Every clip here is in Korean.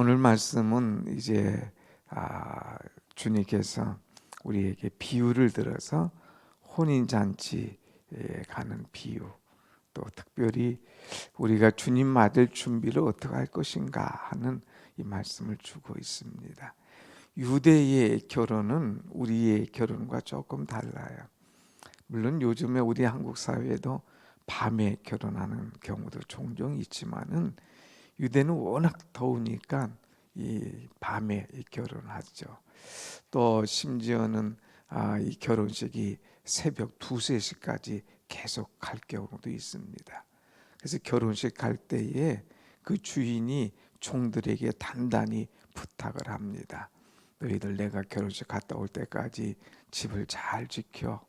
오늘 말씀은 이제 아, 주님께서 우리에게 비유를 들어서 혼인 잔치에 가는 비유 또 특별히 우리가 주님 맞을 준비를 어떻게 할 것인가 하는 이 말씀을 주고 있습니다. 유대의 결혼은 우리의 결혼과 조금 달라요. 물론 요즘에 우리 한국 사회에도 밤에 결혼하는 경우도 종종 있지만은 유대는 워낙 더우니까 이 밤에 이 결혼하죠. 또 심지어는 아, 이 결혼식이 새벽 두세 시까지 계속 갈 경우도 있습니다. 그래서 결혼식 갈 때에 그 주인이 종들에게 단단히 부탁을 합니다. 너희들 내가 결혼식 갔다 올 때까지 집을 잘 지켜.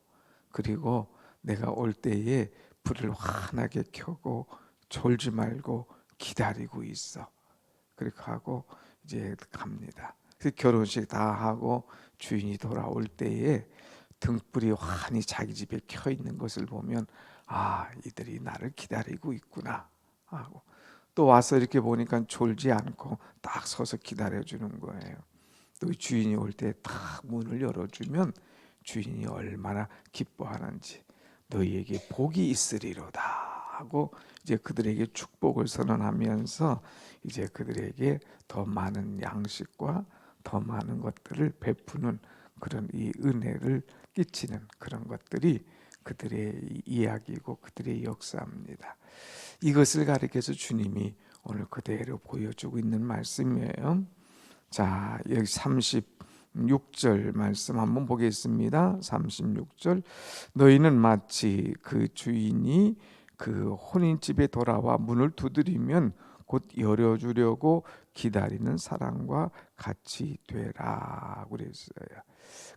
그리고 내가 올 때에 불을 환하게 켜고 졸지 말고 기다리고 있어. 그렇게 하고 이제 갑니다. 그 결혼식 다 하고 주인이 돌아올 때에 등불이 환히 자기 집에 켜 있는 것을 보면 아 이들이 나를 기다리고 있구나 하고 또 와서 이렇게 보니까 졸지 않고 딱 서서 기다려 주는 거예요. 또 주인이 올 때 딱 문을 열어주면 주인이 얼마나 기뻐하는지 너희에게 복이 있으리로다 하고 이제 그들에게 축복을 선언하면서 이제 그들에게 더 많은 양식과 더 많은 것들을 베푸는 그런 이 은혜를 끼치는 그런 것들이 그들의 이야기고 그들의 역사입니다. 이것을 가리켜서 주님이 오늘 그대로 보여주고 있는 말씀이에요. 자, 여기 36절 말씀 한번 보겠습니다. 36절. 너희는 마치 그 주인이 그 혼인집에 돌아와 문을 두드리면 곧 열어주려고 기다리는 사람과 같이 되라 그랬어요.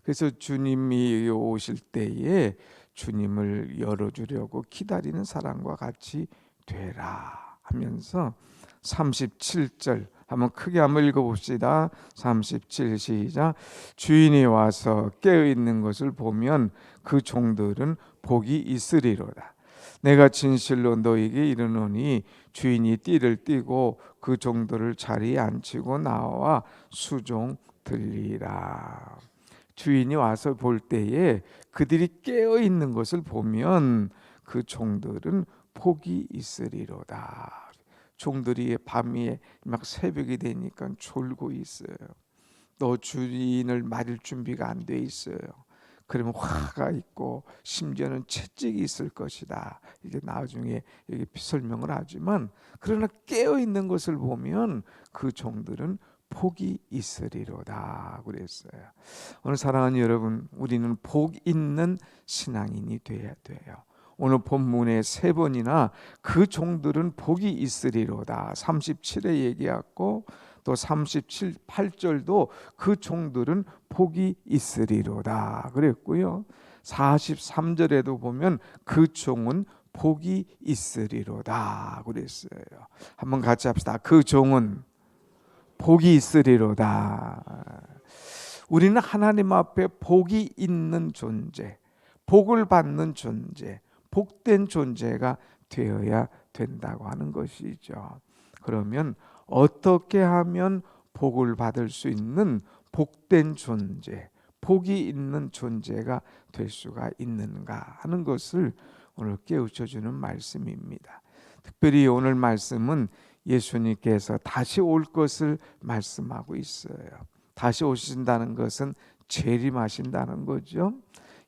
그래서 주님이 오실 때에 주님을 열어주려고 기다리는 사람과 같이 되라 하면서 37절 한번 크게 한번 읽어봅시다. 37 시작. 주인이 와서 깨어 있는 것을 보면 그 종들은 복이 있으리로다. 내가 진실로 너에게 이르노니 주인이 띠를 띠고 그 종들을 자리에 앉히고 나와 수종 들리라. 주인이 와서 볼 때에 그들이 깨어 있는 것을 보면 그 종들은 복이 있으리로다. 종들이 밤에 막 새벽이 되니까 졸고 있어요. 또 주인을 맞을 준비가 안 돼 있어요. 그러면 화가 있고 심지어는 채찍이 있을 것이다. 이게 나중에 여기 설명을 하지만 그러나 깨어 있는 것을 보면 그 종들은 복이 있으리로다 그랬어요. 오늘 사랑하는 여러분, 우리는 복 있는 신앙인이 돼야 돼요. 오늘 본문에 세 번이나 그 종들은 복이 있으리로다. 37에 얘기했고 또 37, 8절도 그 종들은 복이 있으리로다. 그랬고요. 43절에도 보면 그 종은 복이 있으리로다. 그랬어요. 한번 같이 합시다. 그 종은 복이 있으리로다. 우리는 하나님 앞에 복이 있는 존재, 복을 받는 존재, 복된 존재가 되어야 된다고 하는 것이죠. 그러면 어떻게 하면 복을 받을 수 있는 복된 존재, 복이 있는 존재가 될 수가 있는가 하는 것을 오늘 깨우쳐 주는 말씀입니다. 특별히 오늘 말씀은 예수님께서 다시 올 것을 말씀하고 있어요. 다시 오신다는 것은 재림하신다는 거죠.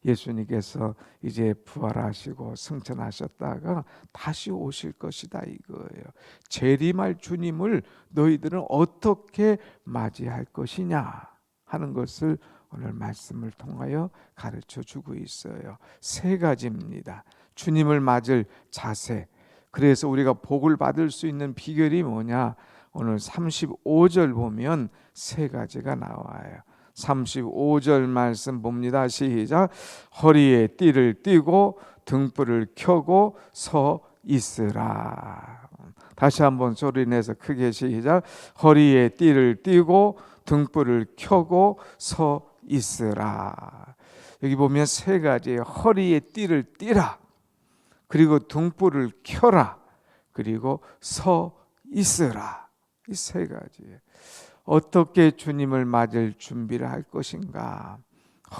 예수님께서 이제 부활하시고 승천하셨다가 다시 오실 것이다 이거예요. 재림할 주님을 너희들은 어떻게 맞이할 것이냐 하는 것을 오늘 말씀을 통하여 가르쳐 주고 있어요. 세 가지입니다. 주님을 맞을 자세. 그래서 우리가 복을 받을 수 있는 비결이 뭐냐? 오늘 35절 보면 세 가지가 나와요. 35절 말씀 봅니다. 시작. 허리에 띠를 띠고 등불을 켜고 서 있으라. 다시 한번 소리 내서 크게 시작. 허리에 띠를 띠고 등불을 켜고 서 있으라. 여기 보면 세 가지 허리에 띠를 띠라. 그리고 등불을 켜라. 그리고 서 있으라. 이 세 가지. 어떻게 주님을 맞을 준비를 할 것인가?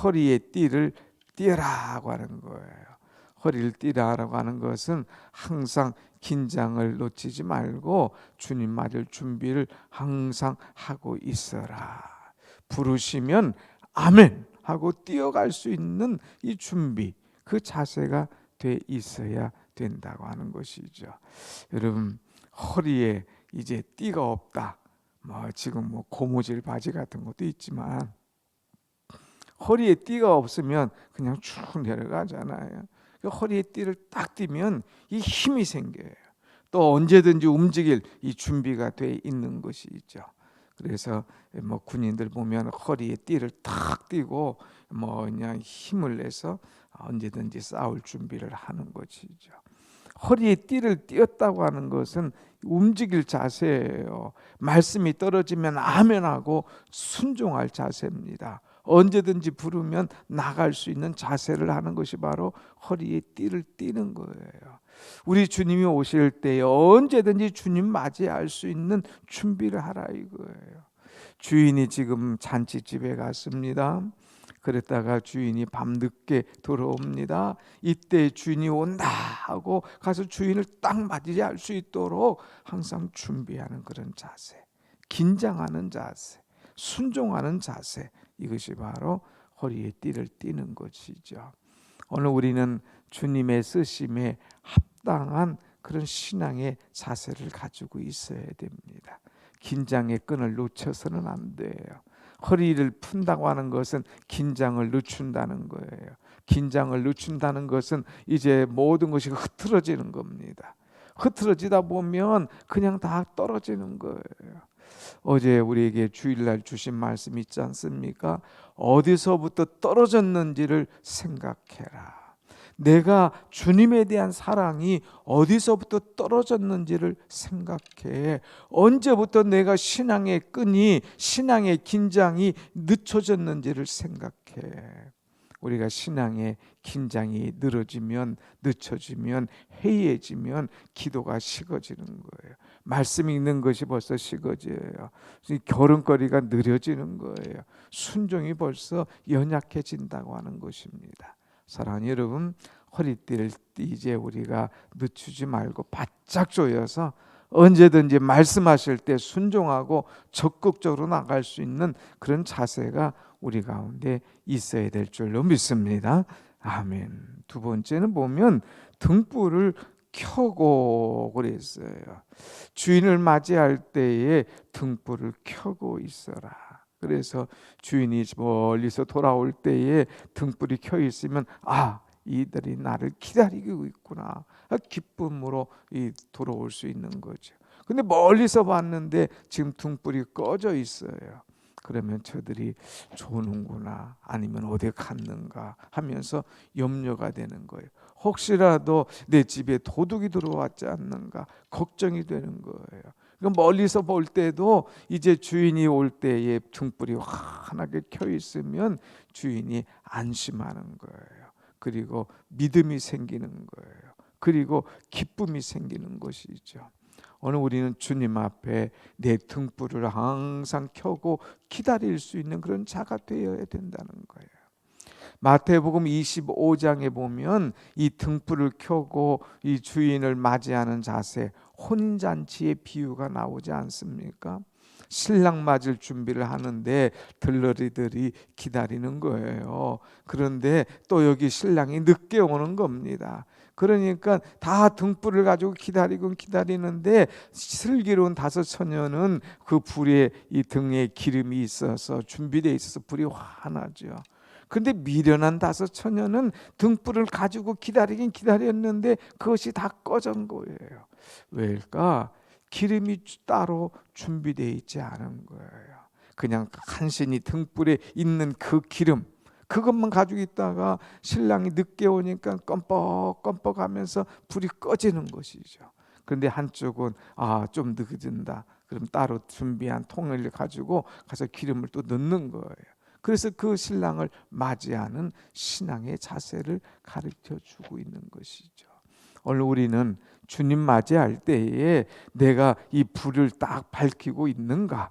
허리에 띠를 띠라고 하는 거예요. 허리를 띠라라고 하는 것은 항상 긴장을 놓치지 말고 주님 맞을 준비를 항상 하고 있어라. 부르시면 아멘 하고 뛰어갈 수 있는 이 준비, 그 자세가 돼 있어야 된다고 하는 것이죠. 여러분 허리에 이제 띠가 없다. 뭐 지금 뭐 고무줄 바지 같은 것도 있지만 허리에 띠가 없으면 그냥 쭉 내려가잖아요. 그 허리에 띠를 딱 띠면 이 힘이 생겨요. 또 언제든지 움직일 이 준비가 돼 있는 것이 있죠. 그래서 뭐 군인들 보면 허리에 띠를 탁 띠고 뭐 그냥 힘을 내서 언제든지 싸울 준비를 하는 것이죠. 허리에 띠를 띄었다고 하는 것은 움직일 자세예요. 말씀이 떨어지면 아멘하고 순종할 자세입니다. 언제든지 부르면 나갈 수 있는 자세를 하는 것이 바로 허리에 띠를 띠는 거예요. 우리 주님이 오실 때 언제든지 주님 맞이할 수 있는 준비를 하라 이거예요. 주인이 지금 잔치집에 갔습니다. 그랬다가 주인이 밤늦게 돌아옵니다. 이때 주인이 온다 하고 가서 주인을 딱 맞이할 수 있도록 항상 준비하는 그런 자세, 긴장하는 자세, 순종하는 자세 이것이 바로 허리에 띠를 띠는 것이죠. 오늘 우리는 주님의 쓰심에 합당한 그런 신앙의 자세를 가지고 있어야 됩니다. 긴장의 끈을 놓쳐서는 안 돼요. 허리를 푼다고 하는 것은 긴장을 늦춘다는 거예요. 긴장을 늦춘다는 것은 이제 모든 것이 흐트러지는 겁니다. 흐트러지다 보면 그냥 다 떨어지는 거예요. 어제 우리에게 주일날 주신 말씀 있지 않습니까? 어디서부터 떨어졌는지를 생각해라. 내가 주님에 대한 사랑이 어디서부터 떨어졌는지를 생각해. 언제부터 내가 신앙의 끈이, 신앙의 긴장이 늦춰졌는지를 생각해. 우리가 신앙의 긴장이 늘어지면 늦춰지면 해이해지면 기도가 식어지는 거예요. 말씀 읽는 것이 벌써 식어져요. 결혼거리가 느려지는 거예요. 순종이 벌써 연약해진다고 하는 것입니다. 사랑하는 여러분, 허리띠를 이제 우리가 늦추지 말고 바짝 조여서 언제든지 말씀하실 때 순종하고 적극적으로 나갈 수 있는 그런 자세가 우리 가운데 있어야 될 줄로 믿습니다. 아멘. 두 번째는 보면 등불을 켜고 그랬어요. 주인을 맞이할 때에 등불을 켜고 있어라. 그래서 주인이 멀리서 돌아올 때에 등불이 켜 있으면 아 이들이 나를 기다리고 있구나 아, 기쁨으로 이 돌아올 수 있는 거죠. 근데 멀리서 봤는데 지금 등불이 꺼져 있어요. 그러면 저들이 조는구나 아니면 어디 갔는가 하면서 염려가 되는 거예요. 혹시라도 내 집에 도둑이 들어왔지 않는가 걱정이 되는 거예요. 멀리서 볼 때도 이제 주인이 올 때에 등불이 환하게 켜 있으면 주인이 안심하는 거예요. 그리고 믿음이 생기는 거예요. 그리고 기쁨이 생기는 것이죠. 오늘 우리는 주님 앞에 내 등불을 항상 켜고 기다릴 수 있는 그런 자가 되어야 된다는 거예요. 마태복음 25장에 보면 이 등불을 켜고 이 주인을 맞이하는 자세, 혼인잔치의 비유가 나오지 않습니까? 신랑 맞을 준비를 하는데 들러리들이 기다리는 거예요. 그런데 또 여기 신랑이 늦게 오는 겁니다. 그러니까 다 등불을 가지고 기다리고 기다리는데 슬기로운 다섯 처녀는 그 불에 이 등에 기름이 있어서 준비되어 있어서 불이 환하죠. 근데 미련한 다섯 처녀는 등불을 가지고 기다리긴 기다렸는데 그것이 다 꺼진 거예요. 왜일까? 기름이 따로 준비되어 있지 않은 거예요. 그냥 간신히 등불에 있는 그 기름 그것만 가지고 있다가 신랑이 늦게 오니까 껌뻑껌뻑 하면서 불이 꺼지는 것이죠. 그런데 한쪽은 아 좀 늦어진다. 그럼 따로 준비한 통을 가지고 가서 기름을 또 넣는 거예요. 그래서 그 신랑을 맞이하는 신앙의 자세를 가르쳐 주고 있는 것이죠. 오늘 우리는 주님 맞이할 때에 내가 이 불을 딱 밝히고 있는가?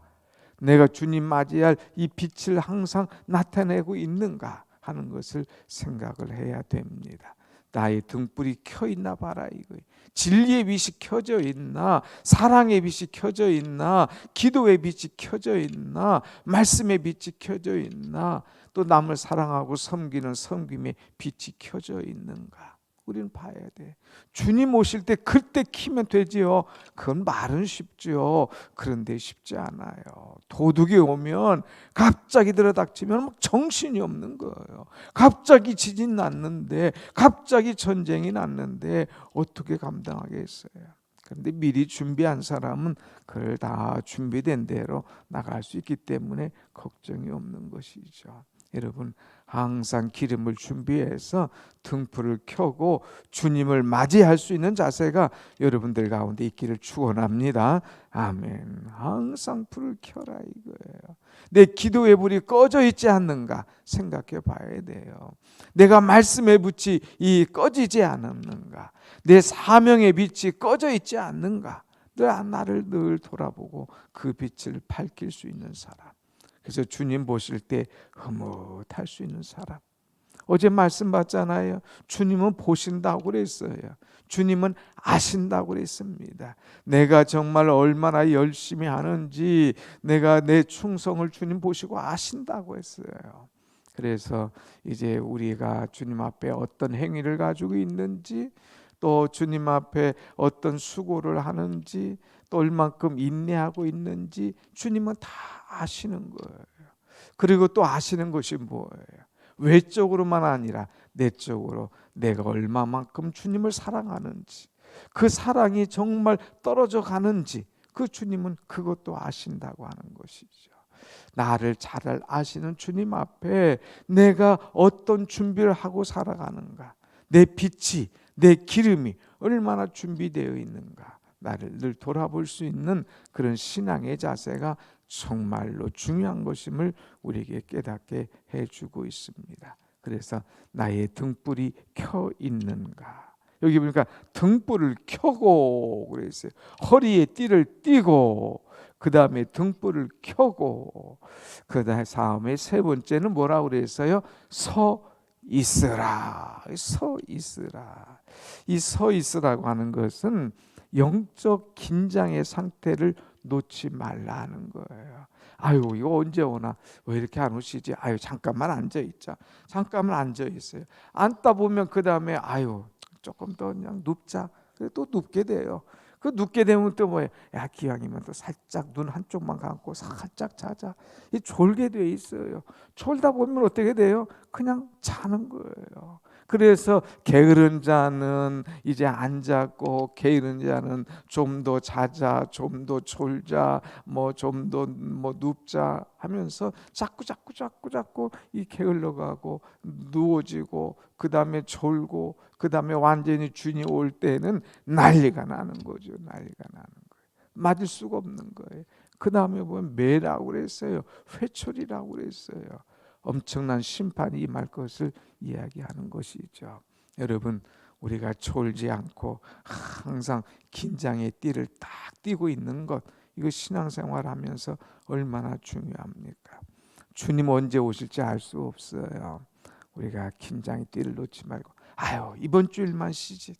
내가 주님 맞이할 이 빛을 항상 나타내고 있는가 하는 것을 생각을 해야 됩니다. 나의 등불이 켜 있나 봐라 이거. 진리의 빛이 켜져 있나? 사랑의 빛이 켜져 있나? 기도의 빛이 켜져 있나? 말씀의 빛이 켜져 있나? 또 남을 사랑하고 섬기는 섬김의 빛이 켜져 있는가? 우리는 봐야 돼. 주님 오실 때 그때 키면 되지요. 그건 말은 쉽죠. 그런데 쉽지 않아요. 도둑이 오면 갑자기 들어닥치면 막 정신이 없는 거예요. 갑자기 지진 났는데, 갑자기 전쟁이 났는데 어떻게 감당하겠어요? 그런데 미리 준비한 사람은 그걸 다 준비된 대로 나갈 수 있기 때문에 걱정이 없는 것이죠. 여러분 항상 기름을 준비해서 등불을 켜고 주님을 맞이할 수 있는 자세가 여러분들 가운데 있기를 축원합니다. 아멘. 항상 불을 켜라 이거예요. 내 기도의 불이 꺼져 있지 않는가 생각해 봐야 돼요. 내가 말씀의 빛이 이 꺼지지 않았는가? 내 사명의 빛이 꺼져 있지 않는가? 늘 나를 늘 돌아보고 그 빛을 밝힐 수 있는 사람. 그래서 주님 보실 때 흐뭇할 수 있는 사람. 어제 말씀 받잖아요. 주님은 보신다고 그랬어요. 주님은 아신다고 그랬습니다. 내가 정말 얼마나 열심히 하는지 내가 내 충성을 주님 보시고 아신다고 했어요. 그래서 이제 우리가 주님 앞에 어떤 행위를 가지고 있는지 또 주님 앞에 어떤 수고를 하는지 또 얼만큼 인내하고 있는지 주님은 다 아시는 거예요. 그리고 또 아시는 것이 뭐예요? 외적으로만 아니라 내적으로 내가 얼마만큼 주님을 사랑하는지 그 사랑이 정말 떨어져 가는지 그 주님은 그것도 아신다고 하는 것이죠. 나를 잘 아시는 주님 앞에 내가 어떤 준비를 하고 살아가는가, 내 빛이, 내 기름이 얼마나 준비되어 있는가, 나를 늘 돌아볼 수 있는 그런 신앙의 자세가 정말로 중요한 것임을 우리에게 깨닫게 해주고 있습니다. 그래서 나의 등불이 켜 있는가? 여기 보니까 등불을 켜고 그랬어요. 허리에 띠를 띠고 그 다음에 등불을 켜고 그 다음에 세 번째는 뭐라 그랬어요? 서 있으라. 서 있으라. 이 서 있으라고 하는 것은 영적 긴장의 상태를 놓지 말라는 거예요. 아유 이거 언제 오나 왜 이렇게 안 오시지? 아유 잠깐만 앉아 있자. 잠깐만 앉아 있어요. 앉다 보면 그 다음에 아유 조금 더 그냥 눕자. 또 눕게 돼요. 그 눕게 되면 또 뭐예요? 야 기왕이면 또 살짝 눈 한쪽만 감고 살짝 자자. 이 졸게 돼 있어요. 졸다 보면 어떻게 돼요? 그냥 자는 거예요. 그래서 게으른 자는 이제 앉았고 게으른 자는 좀 더 자자, 좀 더 졸자, 뭐 좀 더 뭐 눕자 하면서 자꾸 자꾸 자꾸 자꾸 이 게을러 가고 누워지고 그 다음에 졸고 그 다음에 완전히 준이 올 때는 난리가 나는 거죠. 난리가 나는 거예요. 맞을 수가 없는 거예요. 그 다음에 보면 매라고 그랬어요. 회초리라고 그랬어요. 엄청난 심판이 임할 것을 이야기하는 것이죠. 여러분 우리가 졸지 않고 항상 긴장의 띠를 딱 띠고 있는 것 이거 신앙생활 하면서 얼마나 중요합니까? 주님 언제 오실지 알 수 없어요. 우리가 긴장의 띠를 놓지 말고 아유 이번 주일만 쉬지.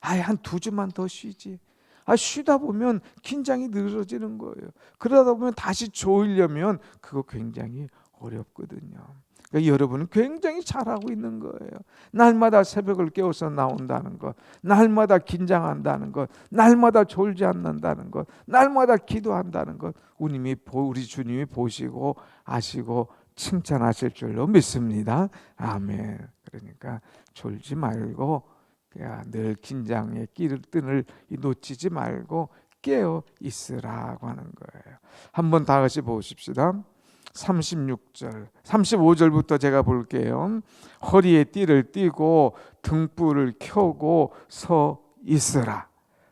아유 한두 주만 더 쉬지. 아 쉬다 보면 긴장이 늘어지는 거예요. 그러다 보면 다시 조이려면 그거 굉장히 어렵거든요. 그러니까 여러분은 굉장히 잘하고 있는 거예요. 날마다 새벽을 깨워서 나온다는 것, 날마다 긴장한다는 것, 날마다 졸지 않는다는 것, 날마다 기도한다는 것, 우님이 우리 주님이 보시고 아시고 칭찬하실 줄로 믿습니다. 아멘. 그러니까 졸지 말고 늘 긴장의 끼를 끈을 놓치지 말고 깨어 있으라고 하는 거예요. 한번 다 같이 보십시다. 36절, 35절부터 제가 볼게요. 허리에 띠를 띠고 등불을 켜고 서 있으라.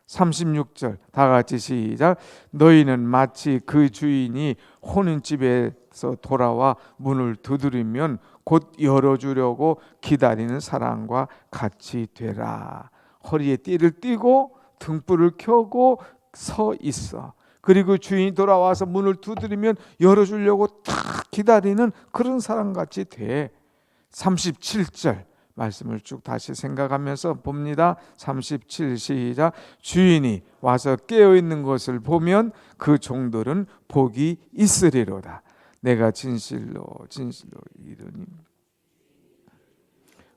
36절 다 같이 시작. 너희는 마치 그 주인이 혼인집에서 돌아와 문을 두드리면 곧 열어주려고 기다리는 사람과 같이 되라. 허리에 띠를 띠고 등불을 켜고 서 있어. 그리고 주인이 돌아와서 문을 두드리면 열어주려고 탁 기다리는 그런 사람 같이 돼. 37절 말씀을 쭉 다시 생각하면서 봅니다. 37 시작. 주인이 와서 깨어 있는 것을 보면 그 종들은 복이 있으리로다. 내가 진실로 진실로 이르니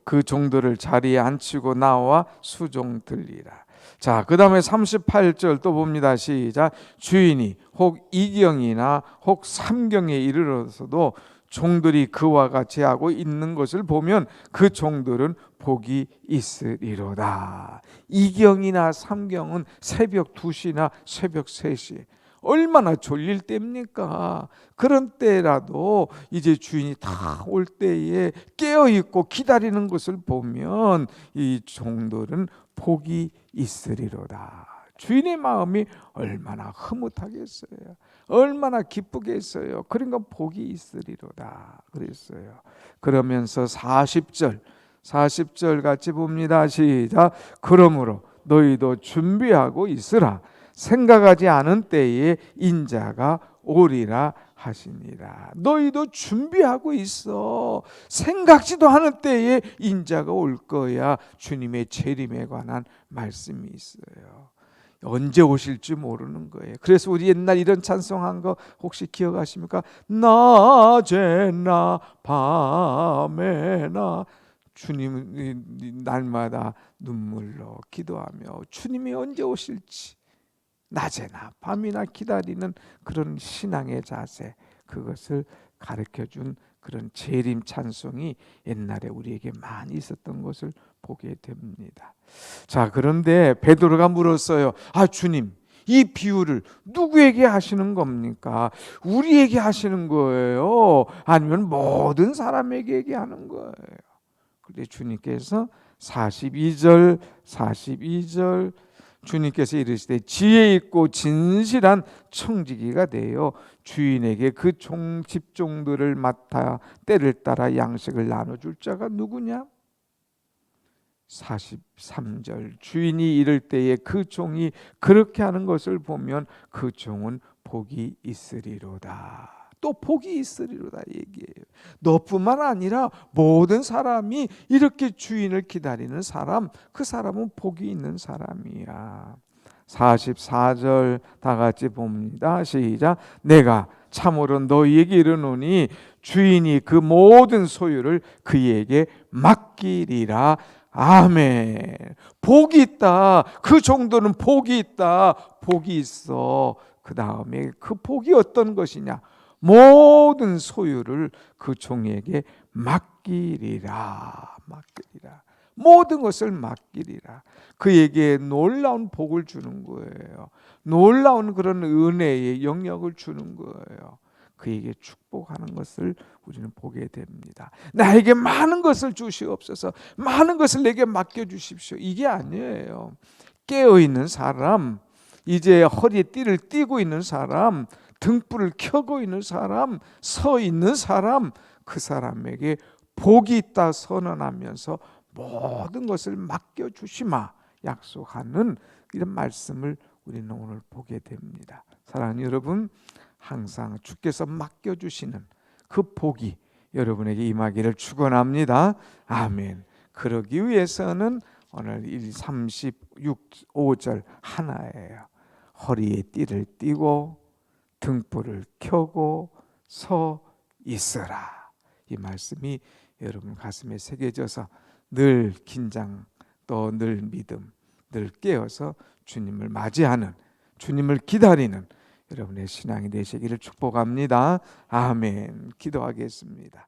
그 종들을 자리에 앉히고 나와 수종 들리라. 자, 그 다음에 38절 또 봅니다. 시작. 주인이 혹 이경이나 혹 삼경에 이르러서도 종들이 그와 같이 하고 있는 것을 보면 그 종들은 복이 있으리로다. 이경이나 삼경은 새벽 2시나 새벽 3시. 얼마나 졸릴 때입니까? 그런 때라도 이제 주인이 다 올 때에 깨어 있고 기다리는 것을 보면 이 종들은 복이 있으리로다. 주인의 마음이 얼마나 흐뭇하겠어요. 얼마나 기쁘겠어요. 그러니까 복이 있으리로다. 그랬어요. 그러면서 40절 40절 같이 봅니다. 시작. 그러므로 너희도 준비하고 있으라. 생각하지 않은 때에 인자가 오리라 하시니라. 너희도 준비하고 있어. 생각지도 않은 때에 인자가 올 거야. 주님의 재림에 관한 말씀이 있어요. 언제 오실지 모르는 거예요. 그래서 우리 옛날 이런 찬송한 거 혹시 기억하십니까? 낮에나 밤에나 주님 날마다 눈물로 기도하며 주님이 언제 오실지 낮에나 밤이나 기다리는 그런 신앙의 자세 그것을 가르쳐 준 그런 재림 찬송이 옛날에 우리에게 많이 있었던 것을 보게 됩니다. 자, 그런데 베드로가 물었어요. 아, 주님, 이 비유를 누구에게 하시는 겁니까? 우리에게 하시는 거예요? 아니면 모든 사람에게 얘기하는 거예요? 근데 주님께서 42절, 42절 주님께서 이르시되 지혜 있고 진실한 청지기가 되어 주인에게 그 종 집종들을 맡아 때를 따라 양식을 나눠줄 자가 누구냐? 43절 주인이 이럴 때에 그 종이 그렇게 하는 것을 보면 그 종은 복이 있으리로다. 또 복이 있으리로다 얘기해요. 너뿐만 아니라 모든 사람이 이렇게 주인을 기다리는 사람, 그 사람은 복이 있는 사람이야. 44절 다 같이 봅니다. 시작. 내가 참으로 너희에게 이르노니 주인이 그 모든 소유를 그에게 맡기리라. 아멘. 복이 있다. 그 정도는 복이 있다. 복이 있어. 그 다음에 그 복이 어떤 것이냐? 모든 소유를 그 종에게 맡기리라. 맡기리라. 모든 것을 맡기리라. 그에게 놀라운 복을 주는 거예요. 놀라운 그런 은혜의 영역을 주는 거예요. 그에게 축복하는 것을 우리는 보게 됩니다. 나에게 많은 것을 주시옵소서. 많은 것을 내게 맡겨 주십시오. 이게 아니에요. 깨어 있는 사람, 이제 허리에 띠를 띠고 있는 사람, 등불을 켜고 있는 사람, 서 있는 사람, 그 사람에게 복이 있다 선언하면서 모든 것을 맡겨 주시마 약속하는 이런 말씀을 우리는 오늘 보게 됩니다. 사랑하는 여러분, 항상 주께서 맡겨 주시는 그 복이 여러분에게 임하기를 축원합니다. 아멘. 그러기 위해서는 오늘 36, 5절 하나예요. 허리에 띠를 띠고 등불을 켜고 서 있어라. 이 말씀이 여러분 가슴에 새겨져서 늘 긴장 또 늘 믿음 늘 깨어서 주님을 맞이하는 주님을 기다리는 여러분의 신앙이 되시기를 축복합니다. 아멘. 기도하겠습니다.